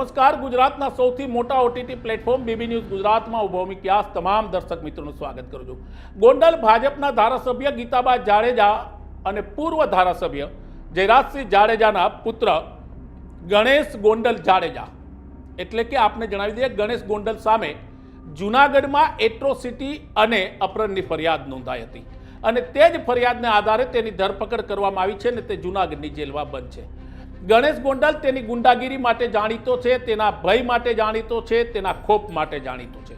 નમસ્કાર. ગુજરાતના સૌથી મોટા ઓટીટી પ્લેટફોર્મ બીબી ન્યૂઝ ગુજરાતમાં હું ભૌમિક વ્યાસ તમામ દર્શક મિત્રોનું સ્વાગત કરું છું. ગોંડલ ભાજપના ધારાસભ્ય ગીતાબા જાડેજા અને પૂર્વ ધારાસભ્ય જયરાજસિંહ જાડેજાના પુત્ર ગણેશ ગોંડલ જાડેજા. એટલે કે આપને જણાવી દઈએ ગણેશ ગોંડલ સામે જૂનાગઢમાં એટ્રોસિટી અને અપહરણની ફરિયાદ નોંધાઈ હતી. અને તે જ ફરિયાદને આધારે તેની ધરપકડ કરવામાં આવી છે અને તે જૂનાગઢની જેલમાં બંધ છે. ગણેશ ગોંડલ તેની ગુંડાગીરી માટે જાણીતો છે, તેના ભય માટે જાણીતો છે, તેના ખોફ માટે જાણીતો છે.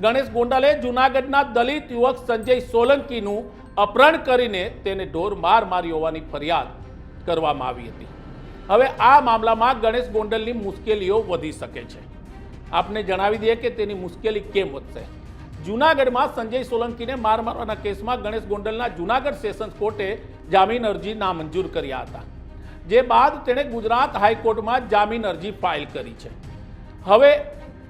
ગણેશ ગોંડલે જૂનાગઢના દલિત યુવક સંજય સોલંકીનું અપહરણ કરીને તેને ઢોર માર મારી હોવાની ફરિયાદ કરવામાં આવી હતી. હવે આ મામલામાં ગણેશ ગોંડલની મુશ્કેલીઓ વધી શકે છે. આપને જણાવી દઈએ કે તેની મુશ્કેલી કેમ વધશે? જૂનાગઢમાં સંજય સોલંકીને માર મારવાના કેસમાં ગણેશ ગોંડલના જૂનાગઢ સેશન્સ કોર્ટે જામીન અરજી નામંજૂર કર્યા હતા. જે બાદ તેણે ગુજરાત હાઈકોર્ટમાં જામીન અરજી ફાઇલ કરી છે. હવે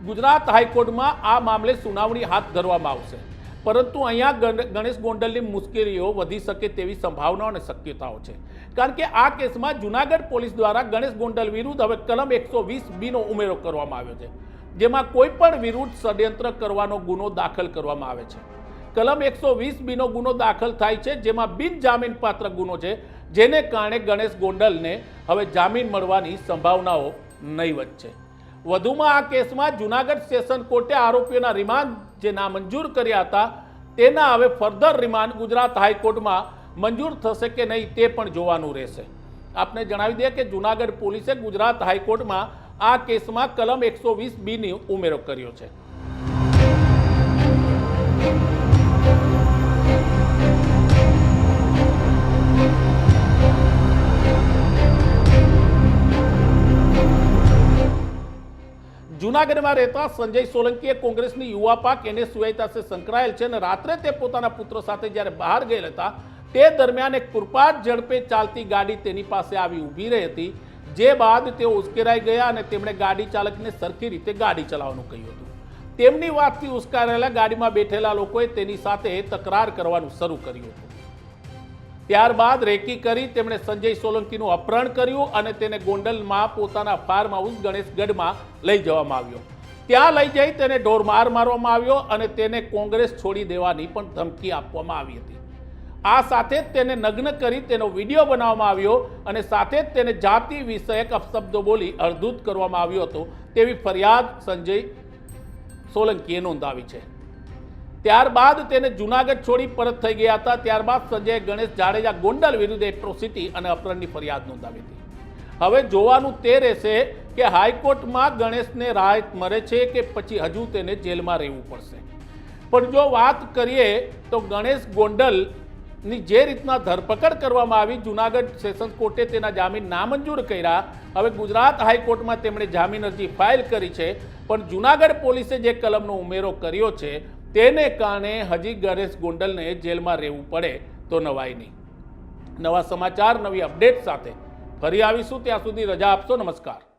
ગુજરાત હાઈકોર્ટમાં આ મામલે સુનાવણી હાથ ધરવામાં આવશે. પરંતુ અહીંયા ગણ- ગણેશ ગોંડલની મુશ્કેલીઓ વધી શકે તેવી સંભાવનાઓ અને શક્યતાઓ છે. કારણ કે આ કેસમાં જુનાગઢ પોલીસ દ્વારા ગણેશ ગોંડલ વિરુદ્ધ હવે કલમ એકસો વીસ બીનો ઉમેરો કરવામાં આવ્યો છે. જેમાં કોઈ પણ વિરુદ્ધ ષડયંત્ર કરવાનો ગુનો દાખલ કરવામાં આવે છે. કલમ એકસો વીસ બીનો ગુનો દાખલ થાય છે, જેમાં બિનજામીનપાત્ર ગુનો છે જેને કારણે ગણેશ ગોંડલને હવે જામીન મળવાની સંભાવનાઓ નહીવત છે. વધુમાં આ કેસમાં જુનાગઢ સેશન કોર્ટે આરોપીઓના રિમાન્ડ જે નામંજૂર કર્યા હતા, તેના હવે ફર્ધર રિમાન્ડ ગુજરાત હાઈકોર્ટમાં મંજૂર થશે કે નહીં તે પણ જોવાનું રહેશે. આપને જણાવી દઈએ કે જુનાગઢ પોલીસે ગુજરાત હાઈકોર્ટમાં આ કેસમાં કલમ એકસો વીસ બીની ઉમેરો કર્યો છે. જૂનાગઢમાં રહેતા સંજય સોલંકીએ કોંગ્રેસની યુવા પાક એનએસયુઆઈ સાથે સંકળાયેલ છે અને રાત્રે તે પોતાના પુત્ર સાથે જ્યારે બહાર ગયેલ હતા, તે દરમિયાન એક પુરપાટ ઝડપે ચાલતી ગાડી તેની પાસે આવી ઊભી રહી હતી. જે બાદ તેઓ ઉશ્કેરાઈ ગયા અને તેમણે ગાડી ચાલકને સરખી રીતે ગાડી ચલાવવાનું કહ્યું હતું. તેમની વાતથી ઉશ્કેરાયેલા ગાડીમાં બેઠેલા લોકોએ તેની સાથે તકરાર કરવાનું શરૂ કર્યું હતું. ત્યારબાદ રેકી કરી તેમણે સંજય સોલંકીનું અપહરણ કર્યું અને તેને ગોંડલમાં પોતાના ફાર્મ હાઉસ ગણેશગઢમાં લઈ જવામાં આવ્યો. ત્યાં લઈ જઈ તેને ઢોરમાર મારવામાં આવ્યો અને તેને કોંગ્રેસ છોડી દેવાની પણ ધમકી આપવામાં આવી હતી. આ સાથે જ તેને નગ્ન કરી તેનો વીડિયો બનાવવામાં આવ્યો અને સાથે જ તેને જાતિ વિષયક અપશબ્દો બોલી અર્ધૂત કરવામાં આવ્યો હતો તેવી ફરિયાદ સંજય સોલંકીએ નોંધાવી છે. ત્યારબાદ તેને જુનાગઢ છોડી પરત થઈ ગયા હતા. ત્યારબાદ સંજય ગણેશ જાડેજા ગોંડલ વિરુદ્ધ એટ્રોસિટી અને અપહરણની ફરિયાદ નોંધાવી હતી. હવે જોવાનું તે રહેશે કે હાઈકોર્ટમાં ગણેશને રાહત મળે છે કે પછી હજુ તેને જેલમાં રહેવું પડશે. પણ જો વાત કરીએ તો ગણેશ ગોંડલની જે રીતના ધરપકડ કરવામાં આવી, જુનાગઢ સેશન્સ કોર્ટે તેના જામીન નામંજૂર કર્યા. હવે ગુજરાત હાઈકોર્ટમાં તેમણે જામીન અરજી ફાઇલ કરી છે. પણ જુનાગઢ પોલીસે જે કલમનો ઉમેરો કર્યો છે તેને કારણે હજી ગણેશ ગોંડલને જેલમાં રહેવું પડે તો નવાય નહીં. નવા સમાચાર, નવી અપડેટ સાથે ફરી આવીશું. ત્યાં સુધી રજા આપશો. નમસ્કાર.